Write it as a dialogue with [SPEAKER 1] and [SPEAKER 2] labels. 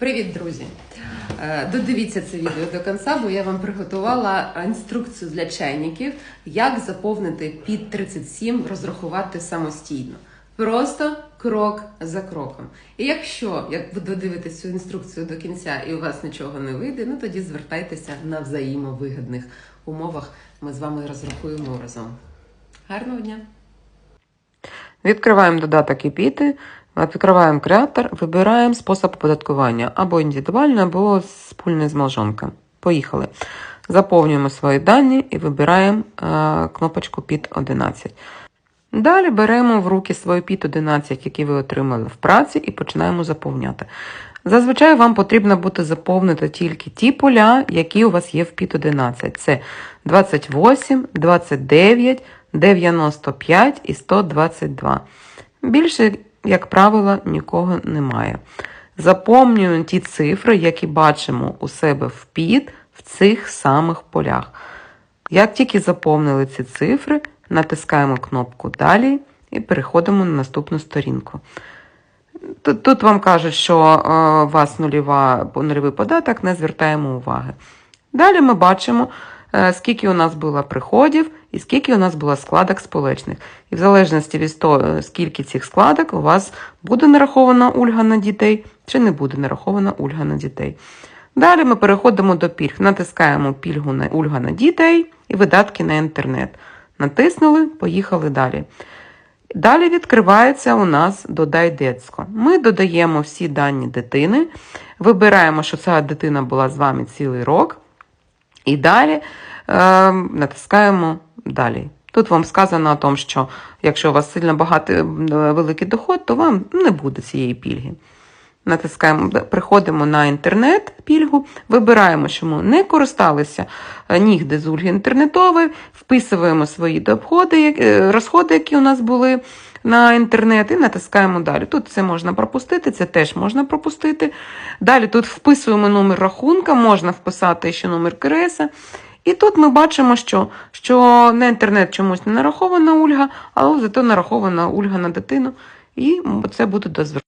[SPEAKER 1] Привіт, друзі! Е, Додивіться це відео до кінця, бо я вам приготувала інструкцію для чайників, як заповнити під 37, розрахувати самостійно. Просто крок за кроком. І якщо як ви додивитесь цю інструкцію до кінця і у вас нічого не вийде, ну тоді звертайтеся на взаємовигідних умовах. Ми з вами розрахуємо разом. Гарного дня!
[SPEAKER 2] Відкриваємо додаток Кипіти, відкриваємо креатор, вибираємо спосіб оподаткування або індивідуальний, або спільний з молжонком. Поїхали. Заповнюємо свої дані і вибираємо е, кнопочку під 11. Далі беремо в руки свій під 11, який ви отримали в праці, і починаємо заповняти. Зазвичай вам потрібно буде заповнити тільки ті поля, які у вас є в під 11. Це 28, 29, 95 і 122. Більше, як правило, нікого немає. Заповнюємо ті цифри, які бачимо у себе в під в цих самих полях. Як тільки заповнили ці цифри, натискаємо кнопку Далі і переходимо на наступну сторінку. Тут, тут вам кажуть, що е, у вас нульова, нульовий податок, не звертаємо уваги. Далі ми бачимо, е, скільки у нас було приходів і скільки у нас було складок сполечних. І в залежності від того, скільки цих складок, у вас буде нарахована ульга на дітей чи не буде нарахована ульга на дітей. Далі ми переходимо до пільг, натискаємо пільгу на ульга на дітей і видатки на інтернет. Натиснули, поїхали далі. Далі відкривається у нас Додай Децько. Ми додаємо всі дані дитини, вибираємо, що ця дитина була з вами цілий рок, і далі е, натискаємо далі. Тут вам сказано о том, що якщо у вас сильно багато е, великий доход, то вам не буде цієї пільги. Натискаємо, приходимо на інтернет пільгу, вибираємо, що ми не користалися е, нігде з ульги інтернетової, вписуємо свої доходи, е, розходи, які у нас були на інтернет, і натискаємо далі. Тут це можна пропустити, це теж можна пропустити. Далі тут вписуємо номер рахунка, можна вписати ще номер КРС. І тут ми бачимо, що, що на інтернет чомусь не нарахована ульга, але зато нарахована ульга на дитину, і це буде до звернення.